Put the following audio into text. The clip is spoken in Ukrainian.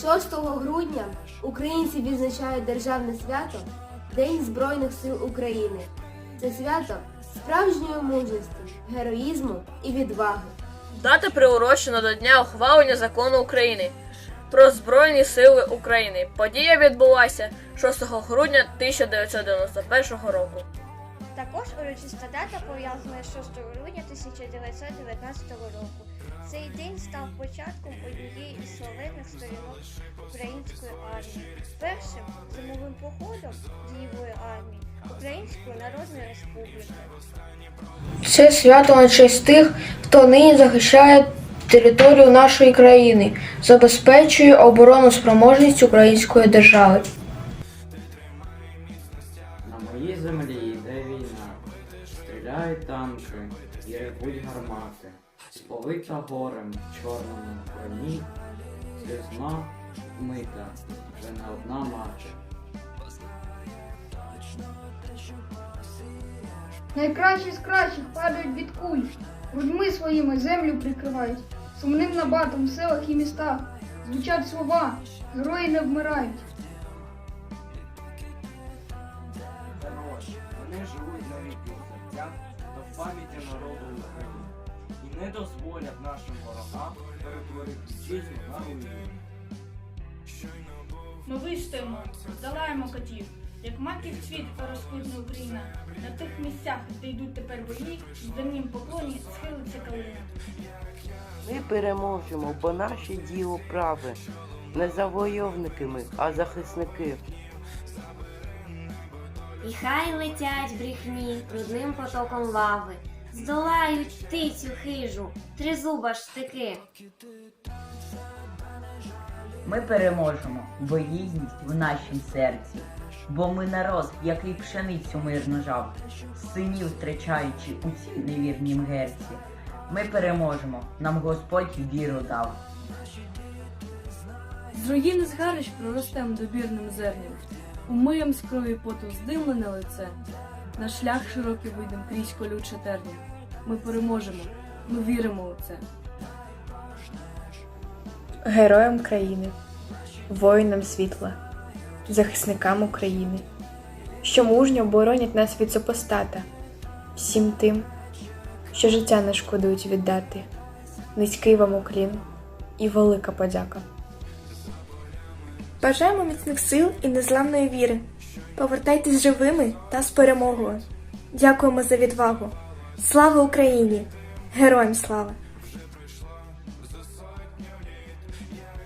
Шостого грудня українці відзначають державне свято День Збройних сил України. Це свято справжньої мужності, героїзму і відваги. Дата приурочена до Дня ухвалення закону України про Збройні Сили України. Подія відбулася 6 грудня 1991 року. Також урочиста дата пов'язана з 6 грудня 1919 року. Цей день став початком однієї із славетних сторінок української армії, першим зимовим походом дієвої армії Української Народної Республіки. Це свято на честь тих, хто нині захищає територію нашої країни, забезпечує оборону спроможність української держави. Стріляють танки і ревуть гармати, сповита горем в чорному броні, слізьма вмита вже не одна мати. Найкращі з кращих падають від куль, грудьми своїми землю прикривають, сумним набатом в селах і містах звучать слова, герої не вмирають. Вони живуть навіки в серцях та пам'яті народу України і не дозволять нашим ворогам перетворити вітчизну на руїну. Ми вистоїмо, здолаємо котів, як маків цвіт розквітне Україна. На тих місцях, де йдуть тепер бої, в земнім поклоні схилиться калина. Ми переможемо, бо наше діло праве. Не завойовники ми, а захисники. І хай летять брехні брудним потоком лави, здолають птицю хижу, тризуба штики. Ми переможемо, бо гідність в нашім серці. Бо ми народ, який пшеницю мирно жав, синів втрачаючи у цій невірнім герці. Ми переможемо, нам Господь віру дав. З руїни згарищ проростем добірним зерням, умиєм з крові поту здимлене лице. На шлях широкий вийдем крізь колюче терня. Ми переможемо, ми віримо у це. Героям країни, воїнам світла, захисникам України, що мужньо боронять нас від супостата, всім тим, що життя не шкодують віддати, низький вам уклін і велика подяка. Бажаємо міцних сил і незламної віри. Повертайтесь живими та з перемогою. Дякуємо за відвагу. Слава Україні! Героям слава!